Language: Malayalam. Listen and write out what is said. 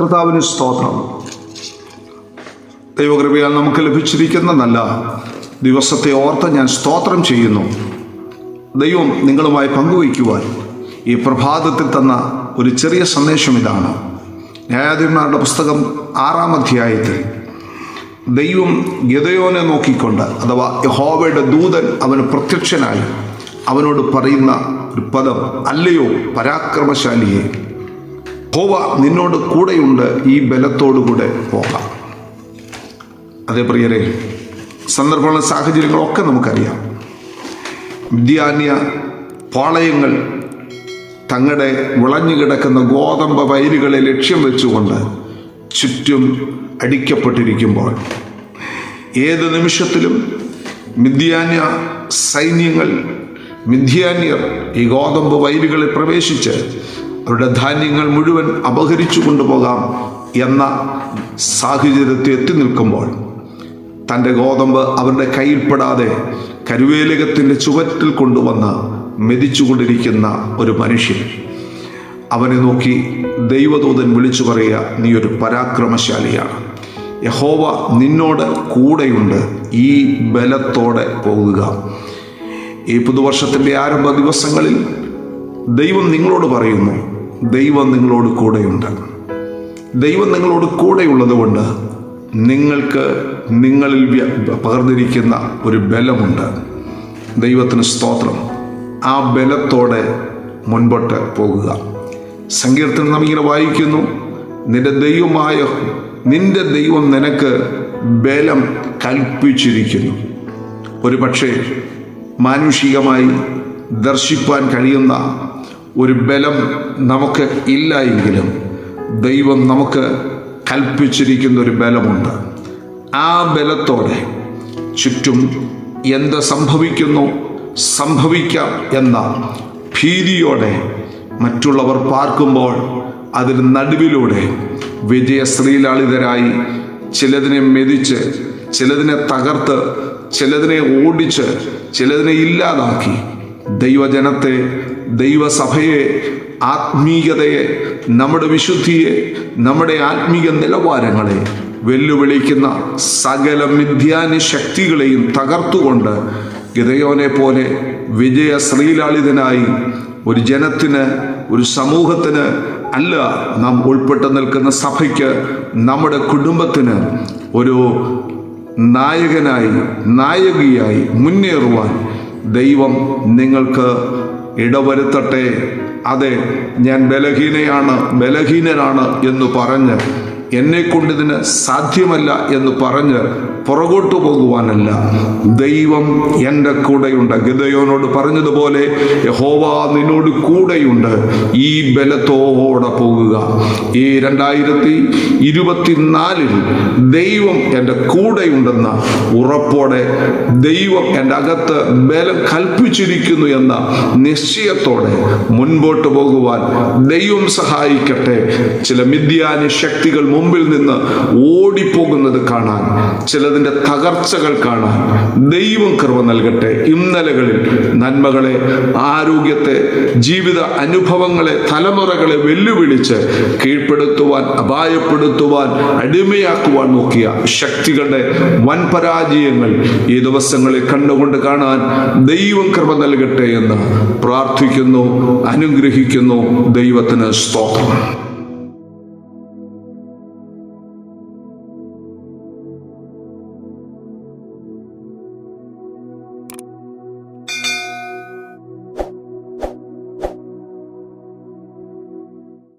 കർത്താവിന് സ്തോത്രം. ദൈവകൃപയാൽ നമുക്ക് ലഭിച്ചിരിക്കുന്ന നല്ല ദിവസത്തെ ഓർത്ത് ഞാൻ സ്തോത്രം ചെയ്യുന്നു. ദൈവം നിങ്ങളുമായി പങ്കുവയ്ക്കുവാൻ ഈ പ്രഭാതത്തിൽ തന്ന ഒരു ചെറിയ സന്ദേശം ഇതാണ്. ന്യായാധിപന്മാരുടെ പുസ്തകം ആറാം അധ്യായത്തിൽ ദൈവം ഗതയോനെ നോക്കിക്കൊണ്ട് അഥവാ യഹോവയുടെ ദൂതൻ അവന് പ്രത്യക്ഷനായി അവനോട് പറയുന്ന ഒരു പദം അല്ലയോ പരാക്രമശാലിയെ. ഹോവ നിന്നോട് കൂടെയുണ്ട് ഈ ബലത്തോടുകൂടെ പോകാം. അതേ പ്രിയരെ സന്ദർഭങ്ങളും സാഹചര്യങ്ങളൊക്കെ നമുക്കറിയാം. വിദ്യാന്യ പാളയങ്ങൾ തങ്ങളുടെ വിളഞ്ഞു കിടക്കുന്ന ഗോതമ്പ വയലുകളെ ലക്ഷ്യം വെച്ചുകൊണ്ട് ചുറ്റും അടിക്കപ്പെട്ടിരിക്കുമ്പോൾ ഏത് നിമിഷത്തിലും മിഥ്യാന്യ സൈന്യങ്ങൾ മിഥ്യാന്യർ ഈ ഗോതമ്പ് വയലുകളിൽ പ്രവേശിച്ച് അവരുടെ ധാന്യങ്ങൾ മുഴുവൻ അപഹരിച്ചു കൊണ്ടുപോകാം എന്ന സാഹചര്യത്തിൽ എത്തി നിൽക്കുമ്പോൾ തന്റെ ഗോതമ്പ് അവരുടെ കയ്യിൽപ്പെടാതെ കരുവേലകത്തിന്റെ ചുവറ്റിൽ കൊണ്ടുവന്ന് മെതിച്ചുകൊണ്ടിരിക്കുന്ന ഒരു മനുഷ്യൻ. അവനെ നോക്കി ദൈവദൂതൻ വിളിച്ചു പറയുക നീ ഒരു പരാക്രമശാലിയാണ്. യഹോവ നിന്നോട് കൂടെയുണ്ട്. ഈ ബലത്തോടെ പോകുക. ഈ പുതുവർഷത്തിന്റെ ആരംഭ ദിവസങ്ങളിൽ ദൈവം നിങ്ങളോട് പറയുന്നു ദൈവം നിങ്ങളോട് കൂടെയുണ്ട്. ദൈവം നിങ്ങളോട് കൂടെയുള്ളത് കൊണ്ട് നിങ്ങൾക്ക് നിങ്ങളിൽ പകർന്നിരിക്കുന്ന ഒരു ബലമുണ്ട്. ദൈവത്തിന് സ്തോത്രം. ആ ബലത്തോടെ മുൻപോട്ട് പോകുക. സങ്കീർത്തനം നാം ഇങ്ങനെ വായിക്കുന്നു. നിന്റെ ദൈവമായ നിന്റെ ദൈവം നിനക്ക് ബലം കൽപ്പിച്ചിരിക്കുന്നു. ഒരു പക്ഷേ മാനുഷികമായി ദർശിപ്പാൻ കഴിയുന്ന ഒരു ബലം നമുക്ക് ഇല്ല എങ്കിലും ദൈവം നമുക്ക് കൽപ്പിച്ചിരിക്കുന്ന ഒരു ബലമുണ്ട്. ആ ബലത്തോടെ ചുറ്റും എന്ത് സംഭവിക്കുന്നു സംഭവിക്കാം എന്ന ഭീതിയോടെ മറ്റുള്ളവർ പാർക്കുമ്പോൾ അതിന് നടുവിലൂടെ വിജയശ്രീലാളിതരായി ചിലതിനെ മെതിച്ച് ചിലതിനെ തകർത്ത് ചിലതിനെ ഓടിച്ച് ചിലതിനെ ഇല്ലാതാക്കി ദൈവജനത്തെ ദൈവസഭയെ ആത്മീയതയെ നമ്മുടെ വിശുദ്ധിയെ നമ്മുടെ ആത്മീയ നിലവാരങ്ങളെ വെല്ലുവിളിക്കുന്ന സകല മിഥ്യാനി ശക്തികളെയും തകർത്തുകൊണ്ട് ഗതയോനെ പോലെ വിജയ ശ്രീലാളിതനായി ഒരു ജനത്തിന് ഒരു സമൂഹത്തിന് അല്ല നാം ഉൾപ്പെട്ട് നിൽക്കുന്ന സഭയ്ക്ക് നമ്മുടെ കുടുംബത്തിന് ഒരു നായകനായി നായകിയായി മുന്നേറുവാൻ ദൈവം നിങ്ങൾക്ക് ഇടവരുത്തട്ടെ. അതെ ഞാൻ ബലഹീനയാണ് ബലഹീനനാണ് എന്ന് പറഞ്ഞ് എന്നെ കൊണ്ടിതിന് സാധ്യമല്ല എന്ന് പറഞ്ഞ് പുറകോട്ടു പോകുവാനല്ല. ദൈവം എന്റെ കൂടെയുണ്ട്. ഗിതയോനോട് പറഞ്ഞതുപോലെ യഹോവ നിന്നോട് കൂടെയുണ്ട്. ഈ ബലത്തോടെ പോകുക. ഈ രണ്ടായിരത്തി ഇരുപത്തിനാലിൽ ദൈവം എന്റെ കൂടെയുണ്ടെന്ന ഉറപ്പോടെ ദൈവം എന്റെ അകത്ത് ബലം കൽപ്പിച്ചിരിക്കുന്നു എന്ന നിശ്ചയത്തോടെ മുൻപോട്ട് പോകുവാൻ ദൈവം സഹായിക്കട്ടെ. ചില മിഥ്യാനി ശക്തികൾ മുമ്പിൽ നിന്ന് ഓടിപ്പോകുന്നത് കാണാൻ ചിലതിന്റെ തകർച്ചകൾ കാണാൻ ദൈവം കൃപ നൽകട്ടെ. ഇന്നലകളിൽ നന്മകളെ ആരോഗ്യത്തെ ജീവിത അനുഭവങ്ങളെ തലമുറകളെ വെല്ലുവിളിച്ച് കീഴ്പ്പെടുത്തുവാൻ അപായപ്പെടുത്തുവാൻ അടിമയാക്കുവാൻ നോക്കിയ ശക്തികളുടെ വൻ പരാജയങ്ങൾ ഈ ദിവസങ്ങളിൽ കണ്ടുകൊണ്ട് കാണാൻ ദൈവം കൃപ നൽകട്ടെ എന്ന് പ്രാർത്ഥിക്കുന്നു അനുഗ്രഹിക്കുന്നു. ദൈവത്തിന് സ്തോത്രം.